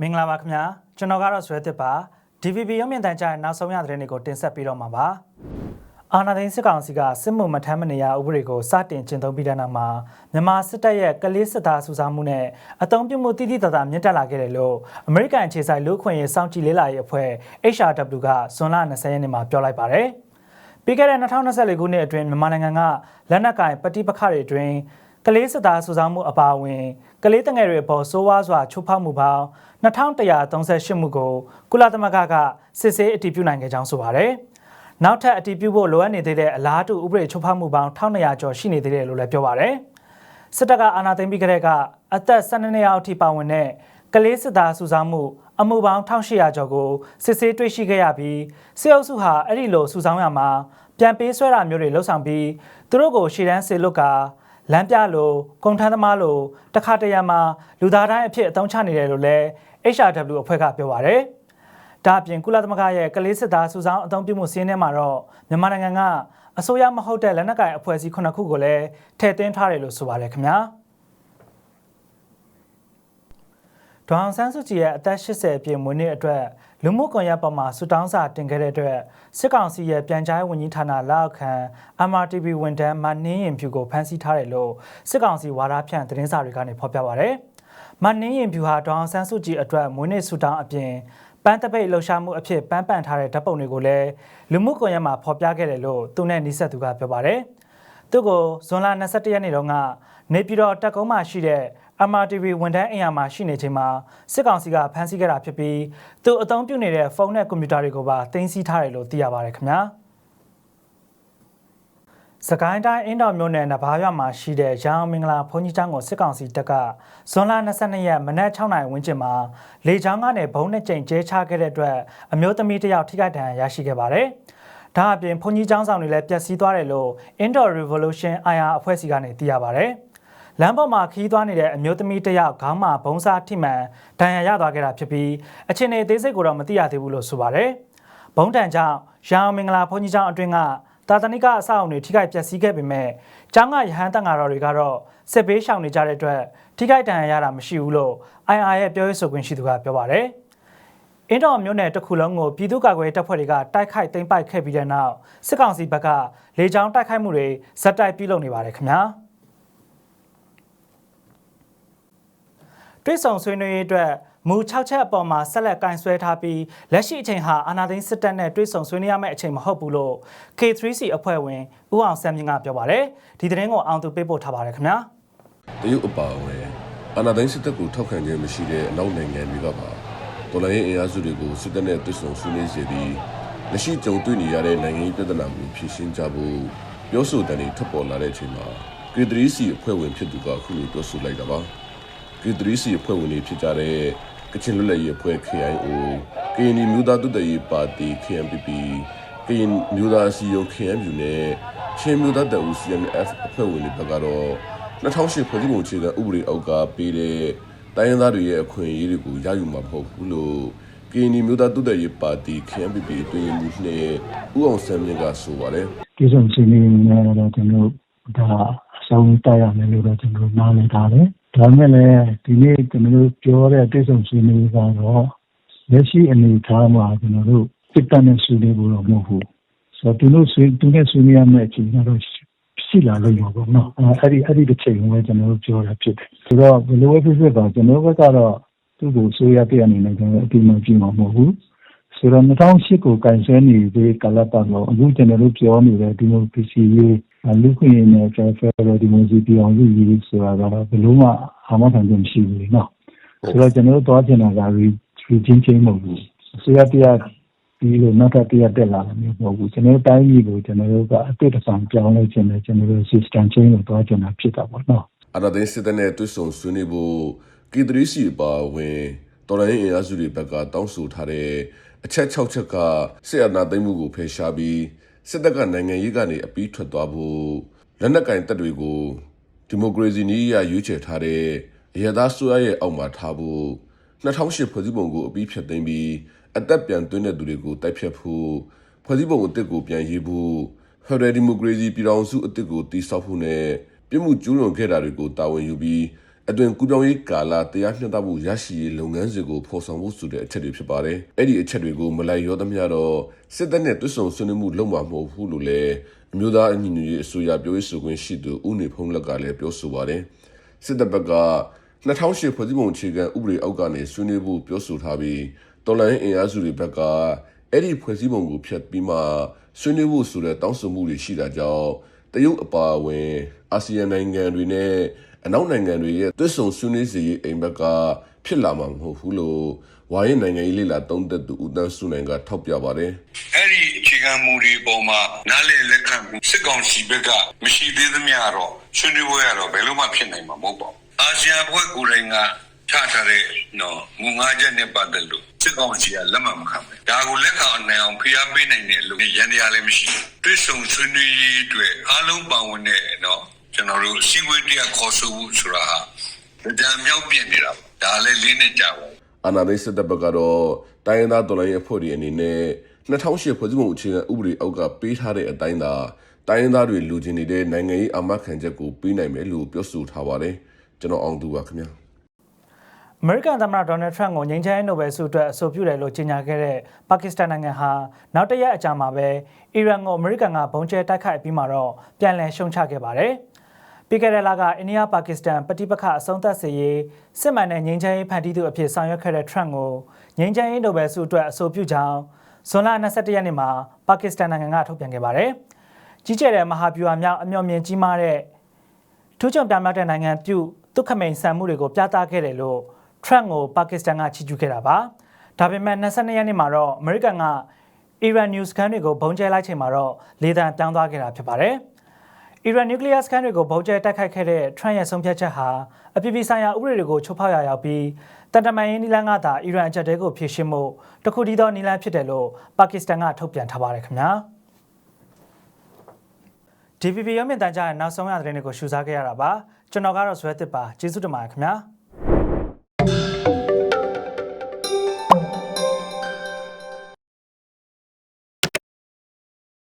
မင်္ဂလာပါခင်ဗျာကျွန်တော်ကတော့ဇွဲသစ်ပါ DVB ရုပ်မြင်သံကြားရဲ့နောက်ဆုံးရသတင်းတွေကိုတင်ဆက်ပေးတော့မှာပါအာနာသိန်းစစ်ကောင်စီကစစ်မှုမထမ်းမနေရဥပဒေကိုစတင်ကျင့်သုံးပြီးတဲ့နောက်မှာမြန်မာစစ်တပ်ရဲ့ကလေးစစ်သားစုဆောင်းမှုနဲ့အုံပြုမှုတိတိတသာမြင့်တက်လာခဲ့တယ်လို့အမေရိကန်အခြေစိုက်လူ့အခွင့်အရေးစောင့်ကြည့်လေ့လာရေးအဖွဲ့ HRW ကဇွန်လ20ရက်နေ့မှာပြောလိုက်ပါတယ်ပြီးခဲ့တဲ့2024ခုနှစ်အတွင်းမြန်မာနိုင်ငံကလက်နက်ကင်ပဋိပက္ခတွေအတွင်း ကလေးစစ်သားစုဆောင်းမှုအပါအဝင်ကလေးတငယ်တွေအပေါ်စိုးဝါးစွာချိုးဖောက်မှုပေါင်း2138မှုကိုကုလသမဂ္ဂကစစ်ဆေးအတည်ပြုနိုင်ခဲ့ကြောင်းဆိုပါတယ်။နောက်ထပ်အတည်ပြုဖို့လိုအပ်နေသေးတဲ့အလားတူဥပဒေချိုးဖောက်မှုပေါင်း1200ကျော်ရှိနေသေးတယ်လို့လည်းပြောပါတယ်။စစ်တပ်ကအာဏာသိမ်းပြီးကတည်းကအသက်12နှစ်အောက်ထိပါဝင်တဲ့ကလေးစစ်သားစုဆောင်းမှုအမှုပေါင်း1800ကျော်ကိုစစ်ဆေးတွေ့ရှိခဲ့ရပြီးစစ်အုပ်စုဟာအဲ့ဒီလိုစုဆောင်းရမှာပြန်ပေးဆွဲတာမျိုးတွေလှုပ်ဆောင်ပြီးသူတို့ကိုရှေ့တန်းဆေလွတ်ကာ လမ်းပြလိုကုန်ထမ်းသမားလိုတခါတရံမှာလူသားတိုင်းအဖြစ်အသုံးချနေတယ်လို့လည်း HRW အဖွဲ့ကပြောပါရယ်။ဒါအပြင်ကုလသမဂ္ဂရဲ့ကလေးစစ်သားစုဆောင်အသုံးပြုမှုစီးရင်ထဲမှာတော့မြန်မာနိုင်ငံကအစိုးရမဟုတ်တဲ့လက်နက်ကိုင်အဖွဲ့အစည်းခုနှစ်ခုကိုလည်းထည့်သွင်းထားတယ်လို့ဆိုပါရယ်ခင်ဗျာ။ ဒေါအောင်ဆန်းစုကြည်ရဲ့အသက်80ပြည့်မွေးနေ့အတွက်လူမှုကွန်ရက်ပေါ်မှာဆူတောင်းစာတင်ခဲ့တဲ့အတွက်စစ်ကောင်စီရဲ့ပြန်ကြားရေးဝန်ကြီးဌာနလက်အောက်ခံ MRTV ဝန်ထမ်းမနှင်းရင်ဖြူကိုဖမ်းဆီးထားတယ်လို့စစ်ကောင်စီဝါဒဖြန့်သတင်းစာတွေကနေဖော်ပြပါရယ်။မနှင်းရင်ဖြူဟာဒေါအောင်ဆန်းစုကြည်အတွက်မွေးနေ့ဆူတောင်းအပြင်ပန်းတပိတ်လှူရှာမှုအဖြစ်ပန်းပန့်ထားတဲ့ဓာတ်ပုံတွေကိုလည်းလူမှုကွန်ရက်မှာဖော်ပြခဲ့တယ်လို့သူနဲ့နှိဆက်သူကပြောပါရယ်။သူကိုဇွန်လ22ရက်နေ့တုန်းကနေပြည်တော်တက်ကုန်းမှာရှိတဲ့ MRTV ဝန်ထမ်းအိမ်ယာမှာရှိနေချိန်မှာစစ်ကောင်စီကဖမ်းဆီးခဲ့တာဖြစ်ပြီးသူအသုံးပြုနေတဲ့ဖုန်းနဲ့ကွန်ပျူတာတွေကိုပါတင်စီထားတယ်လို့သိရပါတယ်ခင်ဗျာစကိုင်းတိုင်းအင်းတော်မြို့နယ်နဘားရွာမှာရှိတဲ့ရန်အောင်မင်္ဂလာဘုန်းကြီးကျောင်းကိုစစ်ကောင်စီတပ်ကဇွန်လ22ရက်မနက်6နာရီဝန်းကျင်မှာလေကြောင်းကနေဘုံနဲ့ကြိမ်ကျဲချခဲ့တဲ့အတွက်အမျိုးသမီးတစ်ယောက်ထိခိုက်ဒဏ်ရာရရှိခဲ့ပါတယ်။ဒါအပြင်ဘုန်းကြီးကျောင်းဆောင်တွေလည်းပျက်စီးသွားတယ်လို့ Indoor Revolution IR အဖွဲ့အစည်းကနေသိရပါတယ်။ လမ်းပေါ်မှာခီးသွားနေတဲ့အမျိုးသမီးတစ်ယောက်ခေါင်းမှာဘုံစားထိမှန်ဒဏ်ရာရသွားခဲ့တာဖြစ်ပြီးအချင်းနေသေးစိတ်ကိုတော့မသိရသေးဘူးလို့ဆိုပါတယ်။ဘုံတန်ကြောင့်ရန်အောင်မင်္ဂလာဘုန်းကြီးကျောင်းအတွင်းကတာသနိကအဆောက်အုံတွေထိခိုက်ပျက်စီးခဲ့ပေမဲ့ကျောင်းကရဟန်းတန်ဃာတော်တွေကတော့စစ်ဘေးရှောင်နေကြတဲ့အတွက်ထိခိုက်ဒဏ်ရာရတာမရှိဘူးလို့ IR ရဲ့ပြောရေးဆိုခွင့်ရှိသူကပြောပါတယ်။အင်းတော်မြို့နယ်တစ်ခုလုံးကိုပြည်သူ့ကာကွယ်တပ်ဖွဲ့တွေကတိုက်ခိုက်သိမ်းပိုက်ခဲ့ပြီးတဲ့နောက်စစ်ကောင်စီဘက်ကလေကြောင်းတိုက်ခိုက်မှုတွေဇက်တိုက်ပြုလုပ်နေပါတယ်ခင်ဗျာ။ တွိတ်ဆောင်ဆွေးနွေးရေးအတွက်မူ6ချက်အပေါ်မှာဆက်လက်ကင်ဆွဲထားပြီးလက်ရှိအချိန်ဟာအာဏာသိမ်းစစ်တပ်နဲ့တွိတ်ဆောင်ဆွေးနွေးရမယ့်အချိန်မဟုတ်ဘူးလို့ K3C အဖွဲ့ဝင်ဦးအောင်ဆန်းမြင့်ကပြောပါတယ်ဒီသတင်းကိုအောင်သူပေးပို့ထားပါတယ်ခင်ဗျာတရုတ်အပါအဝင်အာဏာသိမ်းစစ်တပ်ကိုထောက်ခံခြင်းမရှိတဲ့အနောက်နိုင်ငံတွေကပါတော်လိုင်းအင်အားစုတွေကိုစစ်တပ်နဲ့တွစ်ဆုံဆွေးနွေးစေပြီးလက်ရှိကြုံတွေ့နေရတဲ့နိုင်ငံရေးပြဿနာကိုဖြေရှင်းကြဖို့ပြောဆိုတဲ့နေထပ်ပေါ်လာတဲ့အချိန်မှာ K3C အဖွဲ့ဝင်ဖြစ်သူကအခုလိုပြောဆိုလိုက်တာပါ K3C အဖွဲ့ဝင်တွေဖြစ်ကြတဲ့ကချင်လွတ်လပ်ရေးအဖွဲ့ KIO KNI မြို့သားတူတရေးပါတီ KNPP ကရင်မြို့သားစီယုံ KNU နဲ့ချင်းမြို့သားတအူ CNF အဖွဲ့ဝင်တွေဘက်ကတော့2008ဖွဲ့စည်းပုံအခြေခံဥပဒေအောက်ကပေးတဲ့တိုင်းရင်းသားတွေရဲ့အခွင့်အရေးတွေကိုရယူမှာမဟုတ်ဘူးလို့ KNI မြို့သားတူတရေးပါတီ KNPP အတွင်းမှုနဲ့ဦးအောင်ဆန်းမြင့်ကဆိုပါတယ်ဒီစုံစီနေနေတော့ကျွန်တော်ဒါအဆုံးတိုက်ရမယ်လို့တော့ကျွန်တော်နားလည်ထားတယ်။ ဒါမဲ့လည်းဒီနေ့ကျွန်တော်ပြောတဲ့တိစုံစီနေကတော့လက်ရှိအနေအထားမှာကျွန်တော်တို့စစ်တပ်နဲ့ဆွေးနွေးဖို့တော့မဟုတ်ဘူး။ဆိုတော့သူတို့ဆွေးသူနဲ့ဆွေးနွေးရမယ့်အချိန်ကတော့ရှိလာလို့ရပါတော့နော်။အဲ့ဒီအဲ့ဒီတစ်ချိန်ကိုကျွန်တော်တို့ပြောတာဖြစ်တယ်။ဆိုတော့ဘယ်လိုပဲဖြစ်ဖြစ်ပါကျွန်တော်ဘက်ကတော့သူ့ကိုဆိုရတဲ့အနေနဲ့ကျွန်တော်အတိအမှန်ကြည့်မှာမဟုတ်ဘူး။ဆိုတော့2008ကိုကန်ဆယ်နေတဲ့ကာလပတ်တော့အခုကျွန်တော်တို့ပြောနေတဲ့ဒီမိုကရေစီရေး လူ့ခွင့်ရေးနဲ့ ဖက်ဒရယ်ဒီမိုကရေစီပြည်ထောင်စုရေးဆိုတာကတော့ ဘယ်လိုမှ အာမခံချက်မရှိဘူးလေနော်။ဆိုတော့ ကျနော်တို့သွားချင်တာက regime change မဟုတ်ဘူး။အစိုးရတရပ်ပြီးလို့ နောက်ထပ်တရပ် တက်လာတာမျိုးမဟုတ်ဘူး။ကျနော်တို့တိုင်းပြည်ကို ကျနော်တို့က အသစ်တဖန်ပြောင်းလဲချင်တယ်။ System change ကိုသွားချင်တာဖြစ်တာပေါ့နော်။”အာဏာသိမ်းစစ်တပ်နဲ့ တွေ့ဆုံဆွေးနွေးဖို့ K3C အပါအဝင် တော်လှန်ရေးအင်အားစုတွေဘက်က တောင်းဆိုထားတဲ့ အချက် ၆ ချက်က စစ်အာဏာသိမ်းမှုကို ဖယ်ရှားပြီး စစ်တပ်ကနိုင်ငံရေးကနေအပြီးထွက်သွားဖို့လက်နက်ကင်တပ်တွေကိုဒီမိုကရေစီနည်းအရရွေးချယ်ထားတဲ့အရသာဆိုရရဲ့အောက်မှာထားဖို့2008ဖွဲ့စည်းပုံကိုအပြီးဖြတ်သိမ်းပြီးအသက်ပြန်သွင်းတဲ့သူတွေကိုတိုက်ဖြတ်ဖို့ဖွဲ့စည်းပုံအသစ်ကိုပြန်ရေးဖို့ဖက်ဒရယ်ဒီမိုကရေစီပြည်ထောင်စုအသစ်ကိုတည်ဆောက်ဖို့နဲ့ပြည်မှုကျူးလွန်ခဲ့တာတွေကိုတာဝန်ယူပြီး အတွင်ကူးပြောင်းရေးကာလတရားမျှတမှုရရှိရေးလုပ်ငန်းစဉ်ကိုဖော်ဆောင်ဖို့ဆိုတဲ့အချက်တွေဖြစ်ပါတယ်။အဲ့ဒီအချက်တွေကိုမလိုက်ရောသမျှတော့စစ်တပ်နဲ့တွစ်ဆုံဆွေးနွေးမှုလုပ်မှာမဟုတ်ဘူးလို့လည်းအမျိုးသားအညီညွတ်ရေးအစိုးရပြောရေးဆိုခွင့်ရှိသူဦးနေဖုံးလက်ကလည်းပြောဆိုပါတယ်။စစ်တပ်ဘက်က2008ဖွဲ့စည်းပုံအခြေခံဥပဒေအောက်ကနေဆွေးနွေးဖို့ပြောဆိုထားပြီးတော်လိုင်းအင်အားစုတွေဘက်ကအဲ့ဒီဖွဲ့စည်းပုံကိုဖျက်ပြီးမှဆွေးနွေးဖို့ဆိုတဲ့တောင်းဆိုမှုတွေရှိတာကြောင့်တရုတ်အပါအဝင်အာဆီယံနိုင်ငံတွေနဲ့ အနောက်နိုင်ငံတွေရဲ့တွစ်ဆုံဆွေးနွေးစီရေးအိမ်ဘက်ကဖြစ်လာမှာမဟုတ်ဘူးလို့ဝါရင်နိုင်ငံရေးလေလာတုံးသက်သူဦးတန်းစုနိုင်ကထောက်ပြပါတယ်အဲ့ဒီအခြေခံမူတွေပေါ်မှာနားလည်လက်ခံမှုစစ်ကောင်စီဘက်ကမရှိသေးသမျှတော့ဆွေးနွေးပွဲရတော့ဘယ်လို့မှဖြစ်နိုင်မှာမဟုတ်ပါဘူးအာဆီယံအဖွဲ့ကိုယ်တိုင်ကချထားတဲ့နော်မူငါးချက်နဲ့ပတ်သက်လို့စစ်ကောင်စီကလက်မှတ်မခံဘူးဒါကိုလက်ခံနိုင်အောင်ဖိအားပေးနိုင်တဲ့လူရန်တရားလည်းမရှိဘူးတွစ်ဆုံဆွေးနွေးရေးအတွက်အားလုံးပါဝင်တဲ့နော် ကျွန်တော်တို့စီဝေးတရားခေါ်ဆိုမှုဆိုတာဟာဒါမြောက်ပြင့်နေတာပါဒါလည်းလေးနဲ့ကြာပါအာနာသိန်းစစ်တပ်ဘက်ကတော့တိုင်းရင်းသားတော်လှန်ရေးအဖွဲ့တွေအနေနဲ့2008ဖွဲ့စည်းပုံအခြေခံဥပဒေအောက်ကပေးထားတဲ့အတိုင်းသာတိုင်းရင်းသားတွေလူချင်းနေတဲ့နိုင်ငံရေးအမတ်ခံချက်ကိုပေးနိုင်မယ်လို့ပြောဆိုထားပါတယ်ကျွန်တော်အောင်သူပါခင်ဗျာအမေရိကန်သမ္မတဒေါ်နယ်ထရန့်ကိုငြိမ်းချမ်းရေးနိုဘယ်ဆုအတွက်အဆိုပြုတယ်လို့ကြေညာခဲ့တဲ့ပါကစ္စတန်နိုင်ငံဟာနောက်တစ်ရက်အကြာမှာပဲအီရန်ကိုအမေရိကန်ကဘုံကျဲတိုက်ခိုက်ပြီးမှတော့ပြန်လည်ရှုံချခဲ့ပါတယ်။ ပြီးခဲ့တဲ့လကအိန္ဒိယပါကစ္စတန်ပဋိပက္ခအဆုံးသတ်စေရေးစစ်မှန်တဲ့ငြိမ်းချမ်းရေးဖန်တီးသူအဖြစ်ဆောင်ရွက်ခဲ့တဲ့ထရန့်ကိုငြိမ်းချမ်းရေးနိုဘယ်ဆုအတွက်အဆိုပြုကြောင်းဇွန်လ22ရက်နေ့မှာပါကစ္စတန်နိုင်ငံကထုတ်ပြန်ခဲ့ပါတယ်။ကြီးကျယ်တဲ့မဟာဗျူဟာမြောက်အမျှော်မြင်ကြီးမားတဲ့ထူးချွန်ပြောင်မြောက်တဲ့နိုင်ငံပြုဒုက္ခမိန်ဆန်မှုတွေကိုပြသခဲ့တယ်လို့ထရန့်ကိုပါကစ္စတန်ကချီးကျူးခဲ့တာပါဒါပေမဲ့22ရက်နေ့မှာတော့အမေရိကန်ကအီရန်နျူးစကန်တွေကိုဘုံကျဲလိုက်ချိန်မှာတော့လေသံပြောင်းသွားခဲ့တာဖြစ်ပါတယ် အီရန်နျူကလ িয়ার စကန်တွေကိုဘုံကျဲတိုက်ခိုက်ခဲ့တဲ့ထရန့်ရဲ့ဆုံးဖြတ်ချက်ဟာအပြည်ပြည်ဆိုင်ရာဥပဒေတွေကိုချိုးဖောက်ရရောက်ပြီးတန်တမန်ရေးနီလန်းကသာအီရန်အကြက်တဲကိုဖြည့်ရှင်းမှုတခုတည်းသောနီလန်းဖြစ်တယ်လို့ပါကစ္စတန်ကထုတ်ပြန်ထားပါတယ်ခင်ဗျာ DPP ရုံးမြင့်တန်ကြားရဲ့နောက်ဆုံးရသတင်းတွေကိုရှုစားခဲ့ရတာပါကျွန်တော်ကတော့ဇွဲတစ်ပါကျေးဇူးတင်ပါတယ်ခင်ဗျာ